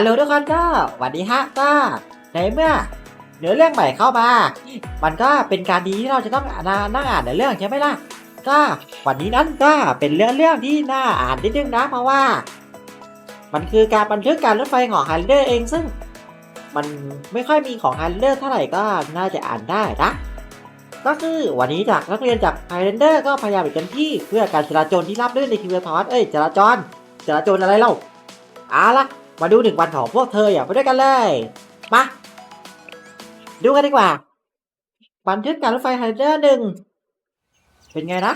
ฮัลโหลทุกคนก็หวัสดีฮะก็ในเมื่อเนื้อเรื่องใหม่เข้ามา มันก็เป็นการดีที่เราจะต้องอ่านั่งอ่านเนื้อเรื่องใช่ไหมล่ะ ก็วันนี้นั้นก็เป็นเรื่องเรื่องที่น่าอ่านนิดนึงนะเพราะว่า มันคือการบันทึกการรถไฟของฮันเดอร์เองซึ่ง มันไม่ค่อยมีของฮันเดอร์เท่าไหร่ก็น่าจะอ่านได้นะ ก็คือวันนี้จากนักเรียนจากไฮเรนเดอร์ก็พยายามอย่างเต็มที่เพื่อการจราจรที่ราบรื่นในคิวทอสเอ้ยจราจรจราจรอะไรเล่าเอาละ มาดูหนึ่งวันของพวกเธออย่างไปด้วยกันเลย มา ดูกันดีกว่า บันทึกการรถไฟไฮเรนเดอร์หนึ่ง เป็นไงนะ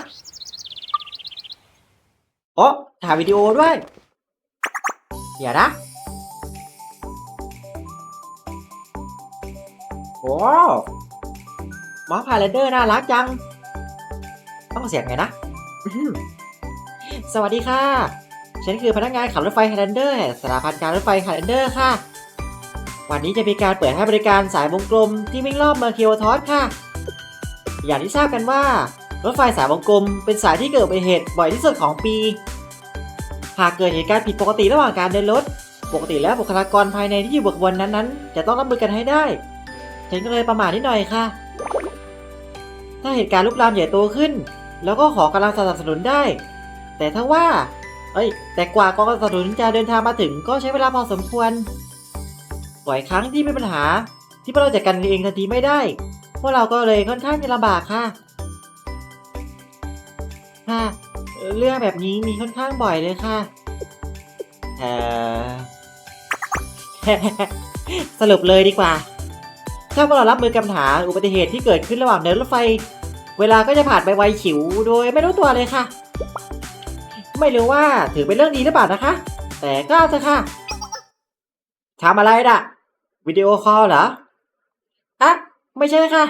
โอ้ถ่ายวิดีโอด้วยเดี๋ยวนะโอ้มอสพาเลเดอร์น่ารักจัง ต้องเสียงไงนะ สวัสดีค่ะ ฉันคือพนักงานขับรถไฟไฮแลนเดอร์แห่งสถาพันธ์การรถไฟไฮแลนเดอร์ค่ะ วันนี้จะมีการเปิดให้บริการสายวงกลมที่วิ่งรอบเมืองเคียวทอสค่ะ อย่างที่ทราบกันว่า รถไฟสายวงกลมเป็นสายที่เกิดอุบัติเหตุบ่อยที่สุดของปี หากเกิดเหตุการณ์ผิดปกติระหว่างการเดินรถ ปกติแล้วบุคลากรภายในที่อยู่บนขบวนนั้นๆ จะต้องรับมือกันให้ได้ ฉันก็เลยประมาทนิดหน่อยค่ะ ถ้าเหตุการณ์ลุกลามใหญ่โตขึ้น แล้วก็ขอกำลังสนับสนุนได้ แต่ถ้าว่า เอ้ย แต่กว่ากองกำลังสนับสนุนจะเดินทางมาถึงก็ใช้เวลาพอสมควรบ่อยครั้งที่มีปัญหา ที่พวกเราจัดการเองทันทีไม่ได้ พวกเราก็เลยค่อนข้างจะลำบากค่ะค่ะเรื่องแบบนี้มีค่อนข้างบ่อยเลยค่ะเออสรุปเลยดีกว่า ถ้าพวกเรารับมือกับปัญหาอุบัติเหตุที่เกิดขึ้นระหว่างเดินรถไฟ เวลาก็จะผ่านไปไวฉิวโดยไม่รู้ตัวเลยค่ะ ไม่รู้ว่าถือเป็นเรื่องดีหรือเปล่านะคะ แต่ก็เถอะค่ะทำอะไรน่ะ วิดีโอคอลเหรออะไม่ใช่ค่ะ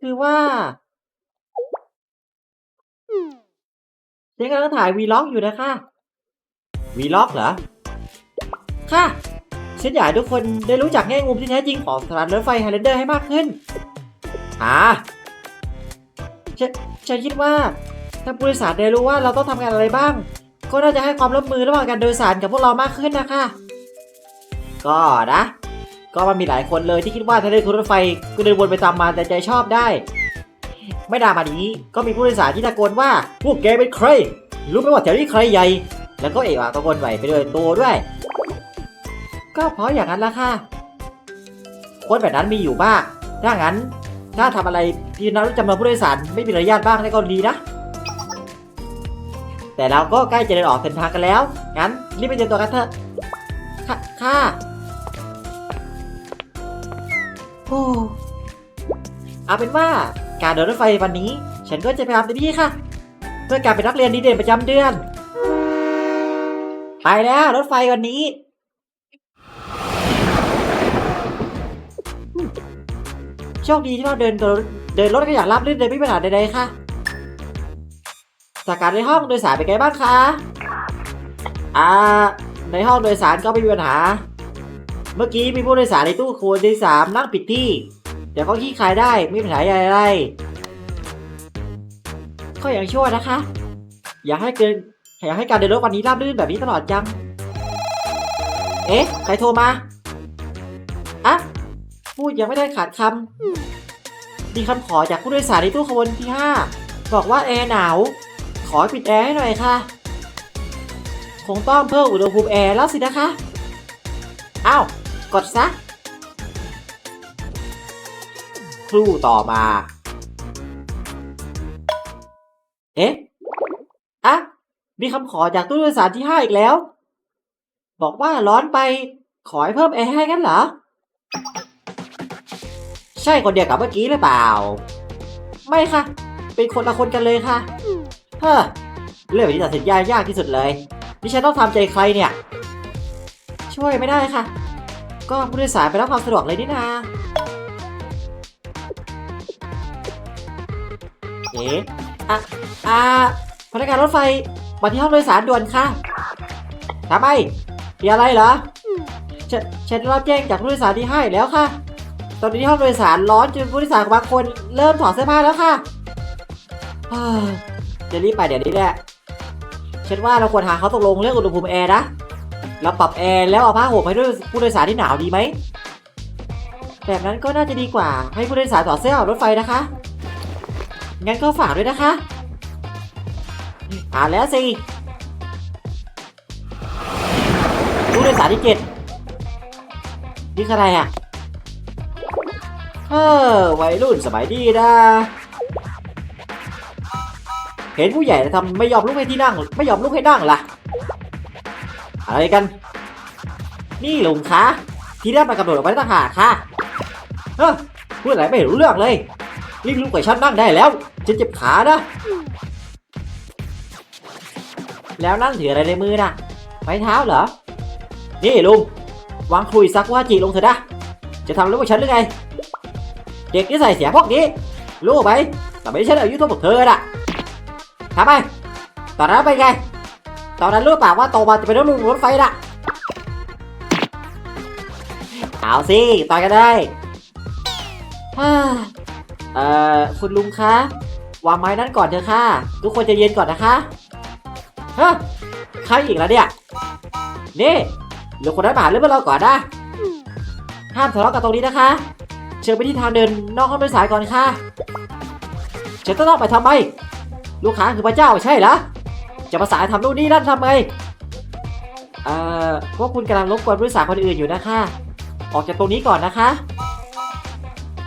คือว่าฉันกำลังถ่ายวีล็อกอยู่นะคะวีล็อกเหรอ ค่ะฉันอยากให้ทุกคนได้รู้จักแง่มุมที่แท้จริงของสถานรถไฟไฮแลนเดอร์ให้มากขึ้นอ่าฉันฉันคิดว่า ถ้าผู้โดยสารได้รู้ว่าเราต้องทำงานอะไรบ้าง ก็น่าจะให้ความร่วมมือระหว่างการโดยสารกับพวกเรามากขึ้นนะคะ ก็นะ ก็มันมีหลายคนเลยที่คิดว่าถ้าได้ขึ้นรถไฟก็เดินวนไปตามมาแต่ใจชอบได้ ไม่นานมานี้ก็มีผู้โดยสารที่ตะโกนว่าพวกแกเป็นใคร รู้ไหมว่าแถวนี้ใครใหญ่ แล้วก็เอะอะตะโกนไหวไปด้วยตัวด้วย ก็เพราะอย่างนั้นละค่ะคนแบบนั้นมีอยู่บ้าง ถ้างั้น ถ้าทำอะไรที่นักจำนวนผู้โดยสารไม่มีมารยาทบ้างได้ก็ดีนะ แต่เราก็ใกล้จะเดินออกเส้นทางกันแล้ว งั้นรีบไปเตรียมตัวกันเถอะค่ะค่ะโอ้เอาเป็นว่าการเดินรถไฟวันนี้ ฉันก็จะพยายามเต็มที่ค่ะ เพื่อการเป็นนักเรียนดีเด่นประจำเดือน ไปแล้วรถไฟวันนี้โชคดีที่เราเดินเดินเดินรถกันอย่างราบรื่นเลยไม่มีปัญหาใดๆค่ะ จากการในห้องโดยสารเป็นไงบ้างคะ อ่า ในห้องโดยสารก็ไม่มีปัญหา เมื่อกี้มีผู้โดยสารในตู้โคนที่สามนั่งผิดที่เดี๋ยวเขาขี้คายได้ไม่มีปัญหาอะไรก็อย่างชั่วนะคะ อยากให้เกินอยากให้การเดินรถวันนี้ราบรื่นแบบนี้ตลอดจัง เอ๊ะ ใครโทรมาอะพูดยังไม่ได้ขาดคำมีคำขอจากผู้โดยสารในตู้ขบวนที่ 5 บอกว่าแอร์หนาว ขอปิดแอร์ให้หน่อยค่ะ คงต้องเพิ่มอุณหภูมิแอร์แล้วสินะคะ อ้าว กดซะ ครู่ต่อมา เอ๊ะ อะ มีคำขอจากตู้โดยสารที่5อีกแล้ว บอกว่าร้อนไป ขอให้เพิ่มแอร์ให้กันเหรอ ใช่คนเดียวกับเมื่อกี้หรือเปล่า ไม่ค่ะ เป็นคนละคนกันเลยค่ะ เฮ้อเรื่องแบบนี้ตัดสินใจยากที่สุดเลยดิฉันต้องทำใจใครเนี่ย ช่วยไม่ได้ค่ะ ก็ผู้โดยสารไปรับความสะดวกเลยนี่นาเอ๊ะอะอ่าพนักงานรถไฟมาที่ห้องโดยสารด่วนค่ะทำไมมีอะไรเหรอฉันฉันได้รับแจ้งจากผู้โดยสารที่ให้แล้วค่ะ ตอนนี้ห้องโดยสารร้อนจนผู้โดยสารบางคนเริ่มถอดเสื้อผ้าแล้วค่ะ จะรีบไปเดี๋ยวนี้แหละฉันว่าเราควรหาเขาตกลงเรื่องอุณหภูมิแอร์นะเราปรับแอร์แล้วเอาผ้าห่มให้ด้วยผู้โดยสารที่หนาวดีไหมแบบนั้นก็น่าจะดีกว่าให้ผู้โดยสารต่อเสื้อออกรถไฟนะคะ งั้นก็ฝากด้วยนะคะอ่านแล้วสิผู้โดยสารที่เจ็ดนี่คืออะไรอะเออวัยรุ่นสมัยดีนะ เห็นผู้ใหญ่ทำไม่ยอมลุกให้ที่นั่ง ไม่ยอมลุกให้นั่งล่ะ อะไรกัน นี่ลุงคะที่ได้มากำหนดเอาไว้ต่างหากค่ะเฮ้อพูดอะไรไม่รู้เรื่องเลยรีบลุกไปฉันนั่งได้แล้วฉันเจ็บขานะแล้วนั่นถืออะไรในมือน่ะไม้เท้าเหรอ นี่ลุงวางคุยซักว่าจีลงเถอะนะ จะทำเรื่องพวกฉันหรือไง เด็กที่ใส่เสียพวกนี้ รู้ไหมแต่ไม่ใช่อายุเท่าพวกเธอน่ะ ทำไมตอนนั้นเป็นไง ตอนนั้นรู้เปล่าว่าโตมาจะเป็นลุงรถไฟน่ะ เอาสิต่อยกันได้ฮ่าเอ่อคุณลุงคะ วางไม้นั้นก่อนเถอะค่ะ ทุกคนจะเย็นก่อนนะคะฮะใครอีกแล้วเนี่ย นี่เดี๋ยวคนนั้นมาหาเรื่องพวกเราก่อนนะ ห้ามทะเลาะกันตรงนี้นะคะ เชิญไปที่ทางเดินนอกห้องโดยสารก่อนค่ะฉันต้องไปทำไม ลูกค้าคือพระเจ้าใช่เหรอ จะมาสาทำนู่นนี่นั่นทำไมเอ่อพวกคุณกำลังรบกวนผู้โดยสารคนอื่นอยู่นะคะ ออกจากตรงนี้ก่อนนะคะ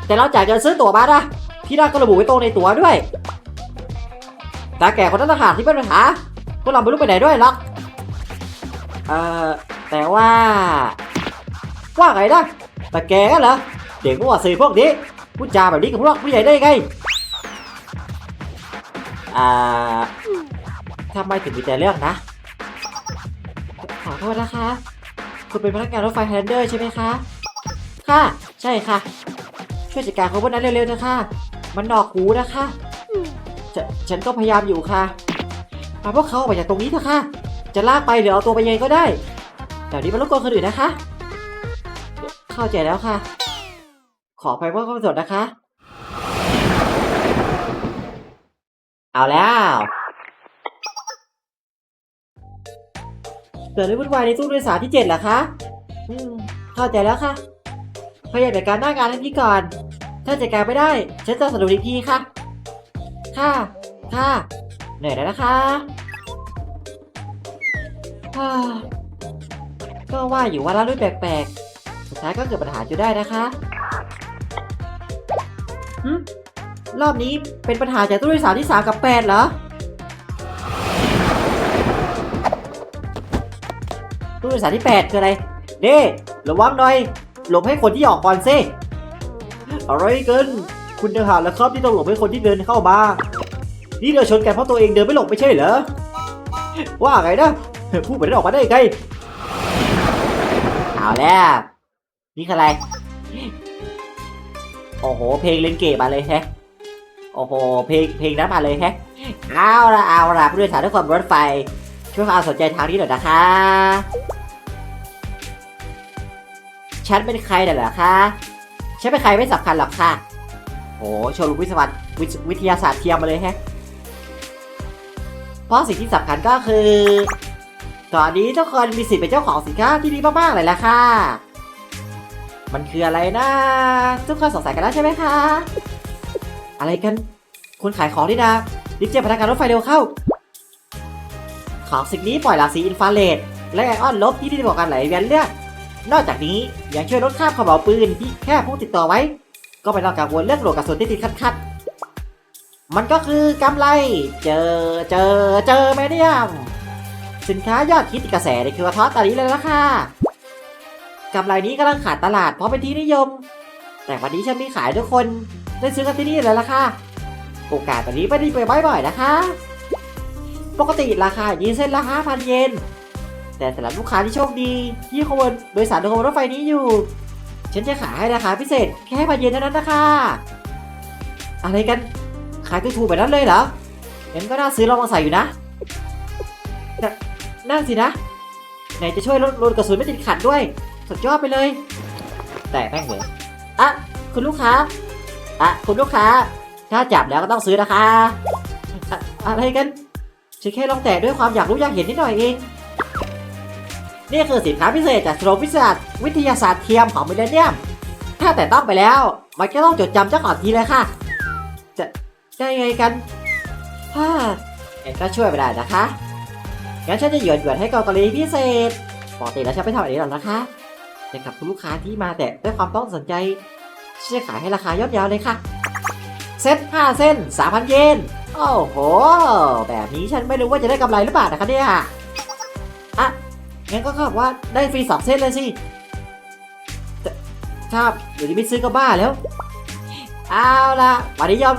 แต่เราจ่ายเงินซื้อตั๋วมานะที่นั่นก็ระบุไว้ตรงในตั๋วด้วยตาแก่คนนั้นต่างหากที่เป็นปัญหาพวกเราไม่รู้ไปไหนด้วยหรอกเอ่อแต่ว่า ว่าไงนะตาแก่กันเหรอเด็กมั่วสื่อพวกนี้พูดจาแบบนี้กับพวกเราผู้ใหญ่ได้ไง อ่าทำไมถึงมีแต่เรื่องนะ ขอโทษนะคะ คุณเป็นพนักงานรถไฟไฮแลนเดอร์ใช่ไหมคะ ค่ะ ใช่ค่ะ ช่วยจัดการคนพวกนั้นเร็วๆนะคะ มันหนอกหูนะคะฉฉันก็พยายามอยู่ค่ะพาพวกเขาออกไปจากตรงนี้เถอะค่ะ จะลากไปหรือเอาตัวไปยังก็ได้แบบนี้มันรบกวนคนอื่นนะคะ เข้าใจแล้วค่ะ ขอไปว่าความสดนะคะ เอาแล้วเกิดเรื่องวุ่นวายในตู้โดยสารที่เจ็ดเหรอคะอืมเข้าใจแล้วค่ะพยายามจัดการหน้างานทันทีก่อน ถ้าจัดการไม่ได้ ฉันจะสรุปอีกทีค่ะ ค่ะ ค่ะ เหนื่อยแล้วนะคะก็ว่าอยู่ว่าละรุ่นแปลกๆ สุดท้ายก็เกิดปัญหาอยู่ได้นะคะ รอบนี้เป็นปัญหาจากตู้โดยสารที่3กับ8เหรอตู้โดยสารที่8คืออะไรเด้ระวังหน่อย หลบให้คนที่ออกก่อนซิอะไรกันคุณทหารแล้วครับที่ต้องหลบให้คนที่เดินเข้ามา นี่เราชนกันเพราะตัวเองเดินไม่หลบไม่ใช่เหรอ ว่าไงนะพูดไปได้ออกมาได้ไงเอาแล้ว นี่คืออะไร โอ้โห เพลงเล่นเกมมาเลยแฮะ โอ้โห เพลงเพลงนั้นมาเลยแฮะเอาละเอาละผู้โดยสารทุกคนรถไฟ ช่วยความสนใจทางนี้หน่อยนะคะ ฉันเป็นใครเหรอคะฉันเป็นใครไม่สำคัญหรอกค่ะโหโชว์ลูกวิศวะวิศวิทยาศาสตร์เทียมมาเลยแฮะเพราะสิ่งที่สำคัญก็คือ ตอนนี้ทุกคนมีสิทธิ์เป็นเจ้าของสินค้าที่ดีมากๆเลยล่ะค่ะ มันคืออะไรนะ ทุกคนสงสัยกันแล้วใช่ไหมคะ อะไรกันคุณขายของนี่นะรีบแจ้งพนักงานรถไฟเร็วเข้า ของสิ่งนี้ปล่อยรังสีอินฟราเรดและไอออนลบที่ดีต่อกการไหลเวียนเลือดนอกจากนี้ยังช่วยลดค่าขม่าวปืนที่แค่ผู้ติดต่อไว้ ก็ไม่ต้องกังวลเรื่องโหลดกระสุนที่ติดขัดๆมันก็คือกำไร เจอเจอเจอแมเดียมสินค้ายอดฮิตติดกระแสในคือทอตอนนี้เลยละค่ะกำไรนี้กำลังขาดตลาดเพราะเป็นที่นิยม แต่วันนี้ฉันมีขายทุกคน ได้ซื้อกันที่นี่เลยละค่ะ โอกาสแบบนี้ไม่ได้ไปบ่อยๆนะคะ ปกติราคายีเส้นละ5,000 เยน แต่สำหรับลูกค้าที่โชคดีที่ขบวนโดยสารโดยขบวนรถไฟนี้อยู่ ฉันจะขายให้ราคาพิเศษแค่พันเยนเท่านั้นนะคะอะไรกัน ขายถูกๆแบบนั้นเลยเหรองั้นก็น่าซื้อลองมาใส่อยู่นะนนั่นสินะ ไหนจะช่วยลดลดกระสุนไม่ติดขัดด้วย สุดยอดไปเลย แต่แม่งเหมือนอะ คุณลูกค้า อะคุณลูกค้า ถ้าจับแล้วก็ต้องซื้อนะคะอะอะไรกันฉันแค่ลองแตะด้วยความอยากรู้อยากเห็นนิดหน่อยเอง นี่คือสินค้าพิเศษจากโรงวิทยาศาสตร์วิทยาศาสตร์เทียมของมิเลเนียม ถ้าแต่ต้องไปแล้ว มันก็ต้องจดจำเจ้ากอนทีเลยค่ะ จะได้ไงกันฮ่าเอ็นก็ช่วยไม่ได้นะคะ งั้นฉันจะหยวนหยวนให้กับกรณีพิเศษปกติแล้วฉันไม่ทำแบบนี้หรอกนะคะแต่กับคุณลูกค้าที่มาแต่ด้วยความต้องสนใจ ฉันจะขายให้ราคาย่อมเยาวเลยค่ะ เซ็ต5เส้น3,000เยน โอ้โห แบบนี้ฉันไม่รู้ว่าจะได้กำไรหรือเปล่านะคะเนี่ยอะงั้นก็เข้ากับว่าได้ฟรีสองเส้นเลยสิแต่ถ้าอยู่ดีไม่ซื้อก็บ้าแล้ว เอาละวันนี้ยอม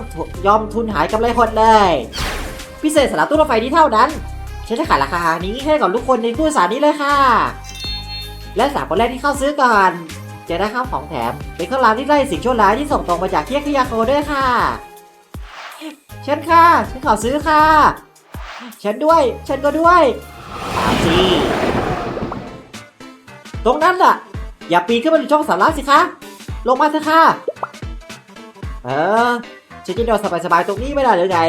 ยอมทุนหายกำไรหดเลย พิเศษสำหรับตู้รถไฟนี้เท่านั้น ฉันจะขายราคานี้ให้กับทุกคนในผู้สารนี้เลยค่ะ และสามคนแรกที่เข้าซื้อก่อน จะได้ข้าวของแถม เป็นข้าวรางที่ไล่สิ่งชั่วร้ายที่ส่งตรงมาจากเคียคิยาโคด้วยค่ะ ฉันค่ะ ฉันขอซื้อค่ะ ฉันด้วย ฉันก็ด้วยสิตรงนั้นล่ะ อย่าปีนขึ้นมาบนช่องสามล้านสิคะ ลงมาเถอะค่ะ เออ ฉันจะนอนสบายๆตรงนี้ไม่ได้หรือไง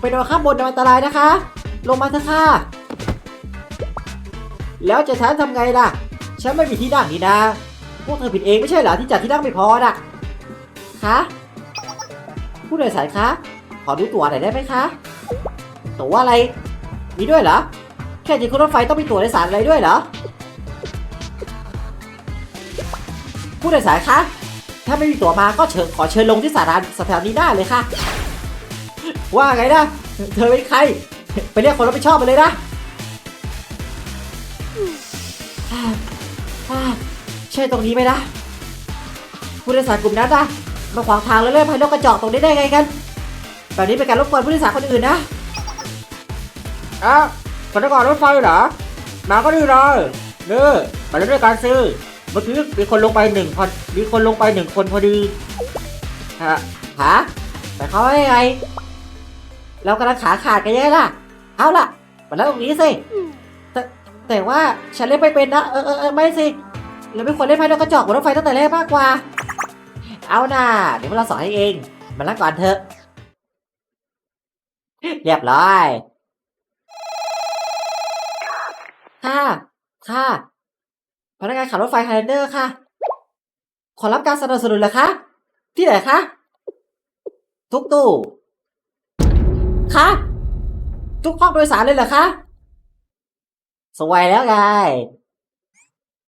ไปนอนข้างบนนอนอันตรายนะคะ ลงมาเถอะค่ะ แล้วจะฉันทำไงล่ะ ฉันไม่มีที่นั่งนี่นะ พวกเธอผิดเองไม่ใช่เหรอที่จัดที่นั่งไม่พอน่ะคะผู้โดยสารคะขอดูตั๋วหน่อยได้ไหมคะ ตั๋วอะไร มีด้วยเหรอ แค่จะขึ้นรถไฟต้องมีตั๋วโดยสารอะไรด้วยเหรอ ผู้โดยสารคะ ถ้าไม่มีตั๋วมาก็เชิญขอเชิญลงที่สถานสถานีหน้าเลยค่ะ ว่าไงนะ เธอเป็นใคร ไปเรียกคนรับผิดชอบมาเลยนะ ใช่ตรงนี้ไหมนะผู้โดยสารกลุ่มนั้นนะมาขวางทางแล้วเล่นภายนอกกระจอกตรงนี้ได้ไงกัน แบบนี้เป็นการรบกวนผู้โดยสารคนอื่นนะอ้าวพนักงานรถไฟเหรอ มาก็ดีเลยเน้อมาเล่นด้วยการซื้อ เมื่อกี้มีคนลงไปหนึ่งคนมีคนลงไปหนึ่งคนพอดีฮะฮะแต่เขาว่ายังไง เรากำลังขาขาดกันยังไงล่ะ เอาล่ะ มาแล้วตรงนี้สิแต่แต่ว่าฉันเล่นไม่เป็นนะ เออเออเออไม่สิ เราไม่ควรเล่นไพ่นกกระจอกบนรถไฟตั้งแต่แรกมากกว่า เอาน่ะเดี๋ยวเราสอนให้เองมาลักก่อนเถอะ เรียบร้อยค่ะ ค่ะ พนักงานขับรถไฟไฮเดอร์ค่ะ ขอรับการสนับสนุนเหรอคะ ที่ไหนคะ ทุกตู้คะทุกห้องโดยสารเลยเหรอคะ สวยแล้วไง